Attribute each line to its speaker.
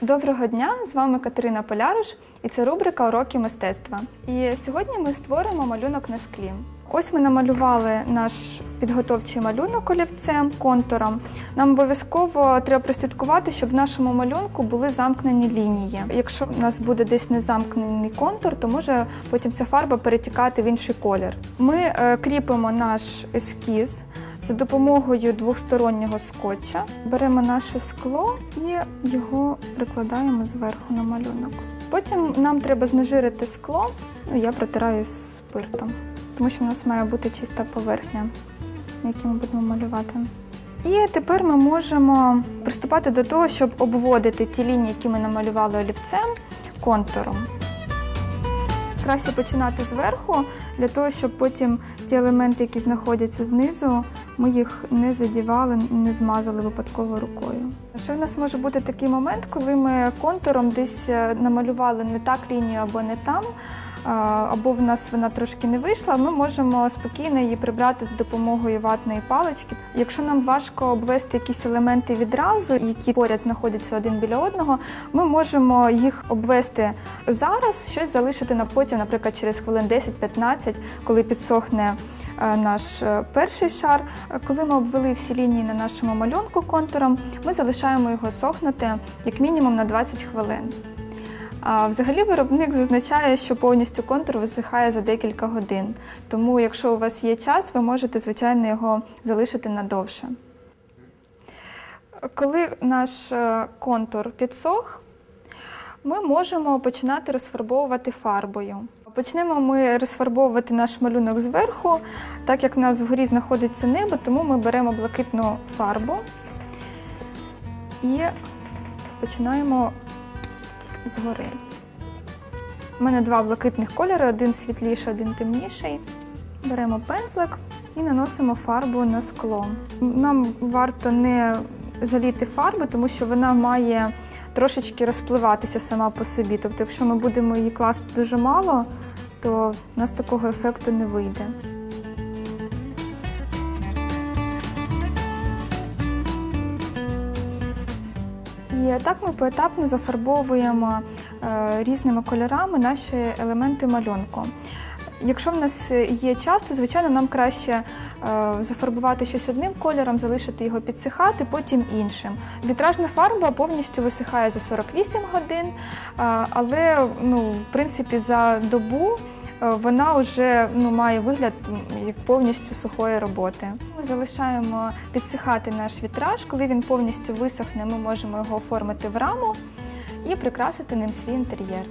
Speaker 1: Доброго дня! З вами Катерина Поляруш і це рубрика Уроки мистецтва. І сьогодні ми створимо малюнок на склі. Ось ми намалювали наш підготовчий малюнок олівцем, контуром. Нам обов'язково треба прослідкувати, щоб в нашому малюнку були замкнені лінії. Якщо в нас буде десь незамкнений контур, то може потім ця фарба перетікати в інший колір. Ми е, кріпимо наш ескіз за допомогою двостороннього скотча. Беремо наше скло і його прикладаємо зверху на малюнок. Потім нам треба знежирити скло. Я протираю спиртом, тому що в нас має бути чиста поверхня, на якій ми будемо малювати. І тепер ми можемо приступати до того, щоб обводити ті лінії, які ми намалювали олівцем, контуром. Краще починати зверху, для того, щоб потім ті елементи, які знаходяться знизу, ми їх не задівали, не змазали випадково рукою. Ще в нас може бути такий момент, коли ми контуром десь е, намалювали не так лінію або не там, або в нас вона трошки не вийшла, ми можемо спокійно її прибрати за допомогою ватної палички. Якщо нам важко обвести якісь елементи відразу, які поряд знаходяться один біля одного, ми можемо їх обвести зараз, щось залишити на потім, наприклад, через хвилин 10-15, коли підсохне е, наш е, перший шар. Коли ми обвели всі лінії на нашому малюнку контуром, ми залишаємо його сохнути як мінімум на 20 хвилин. Взагалі виробник зазначає, що повністю контур висихає за декілька годин. Тому, якщо у вас є час, ви можете, звичайно, його залишити надовше. Коли наш е, контур підсох, ми можемо починати розфарбовувати фарбою. Почнемо ми розфарбовувати наш малюнок зверху, так як в нас вгорі знаходиться небо, тому ми беремо блакитну фарбу і починаємо згори. У мене два блакитних кольори, один світліший, один темніший. Беремо пензлик і наносимо фарбу на скло. Нам варто не жаліти фарби, тому що вона має трошечки розпливатися сама по собі. Тобто, якщо ми будемо її класти дуже мало, то в нас такого ефекту не вийде. Так ми поетапно зафарбовуємо е, різними кольорами наші елементи малюнку. Якщо в нас є час, то звичайно нам краще е, зафарбувати щось одним кольором, залишити його підсихати, потім іншим. Вітражна фарба повністю висихає за 48 годин, е, але ну, в принципі за добу вона вже ну, має вигляд як повністю сухої роботи. Ми залишаємо підсихати наш вітраж. Коли він повністю висохне, ми можемо його оформити в раму і прикрасити ним свій інтер'єр.